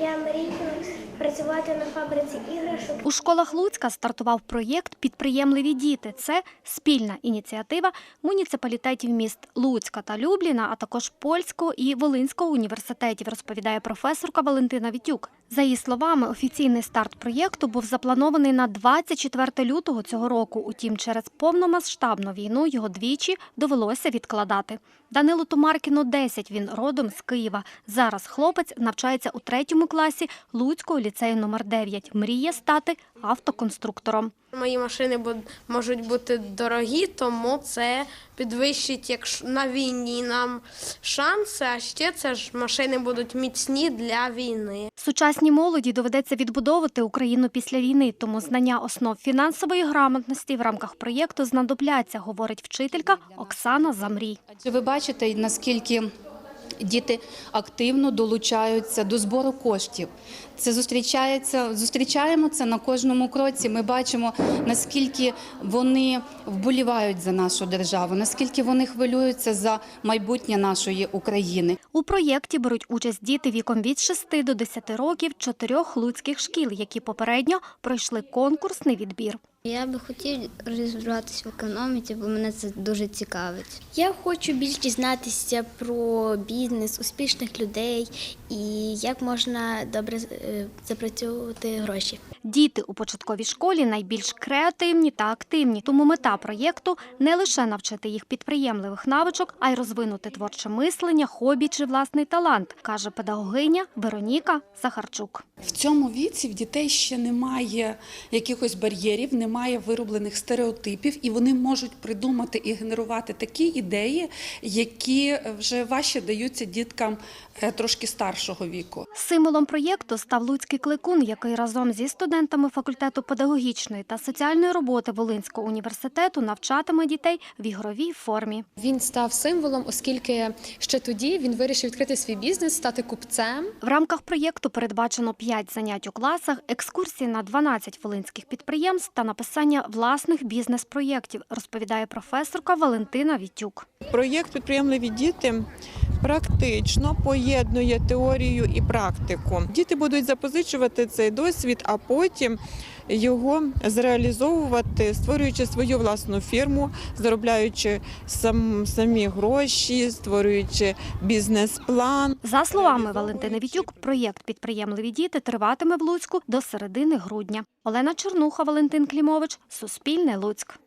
Я мрію працювати на фабриці іграшок. У школах Луцька стартував проєкт Підприємливі діти. Це спільна ініціатива муніципалітетів міст Луцька та Любліна, а також польського і волинського університетів, розповідає професорка Валентина Вітюк. За її словами, офіційний старт проєкту був запланований на 24 лютого цього року. Утім, через повномасштабну війну його двічі довелося відкладати. Данилу Томаркіну 10, він родом з Києва. Зараз хлопець навчається у третьому класі Луцького ліцею номер 9. Мріє стати автоконструктором. Мої машини можуть бути дорогі, тому це підвищить якщо на війні нам шанси. А ще це ж машини будуть міцні для війни. Сучасній молоді доведеться відбудовувати Україну після війни, тому знання основ фінансової грамотності в рамках проєкту знадобляться, говорить вчителька Оксана Замрій. Ви бачите, наскільки діти активно долучаються до збору коштів. Це зустрічається, зустрічаємо це на кожному кроці. Ми бачимо, наскільки вони вболівають за нашу державу, наскільки вони хвилюються за майбутнє нашої України. У проєкті беруть участь діти віком від 6 до 10 років чотирьох луцьких шкіл, які попередньо пройшли конкурсний відбір. Я би хотів розібратися в економіці, бо мене це дуже цікавить. Я хочу більш дізнатися про бізнес, успішних людей і як можна добре е, запрацьовувати гроші. Діти у початковій школі найбільш креативні та активні, тому мета проєкту не лише навчити їх підприємливих навичок, а й розвинути творче мислення, хобі чи власний талант, каже педагогиня Вероніка Сахарчук. В цьому віці в дітей ще немає якихось бар'єрів, немає вироблених стереотипів, і вони можуть придумати і генерувати такі ідеї, які вже важче даються діткам е, трошки старшого віку. Символом проєкту став Луцький кликун, який разом зі студентами факультету педагогічної та соціальної роботи Волинського університету навчатиме дітей в ігровій формі. Він став символом, оскільки ще тоді він вирішив відкрити свій бізнес, стати купцем. В рамках проєкту передбачено 5 занять у класах, екскурсії на 12 волинських підприємств та написання власних бізнес-проєктів, розповідає професорка Валентина Вітюк. Проєкт підприємливі діти практично поєднує теорію і практику. Діти будуть запозичувати цей досвід, а потім його зреалізовувати, створюючи свою власну фірму, заробляючи сам, самі гроші, створюючи бізнес-план. За словами Валентини Вітюк, проєкт Підприємливі діти триватиме в Луцьку до середини грудня. Олена Чернуха, Валентин Клімович, Суспільне Луцьк.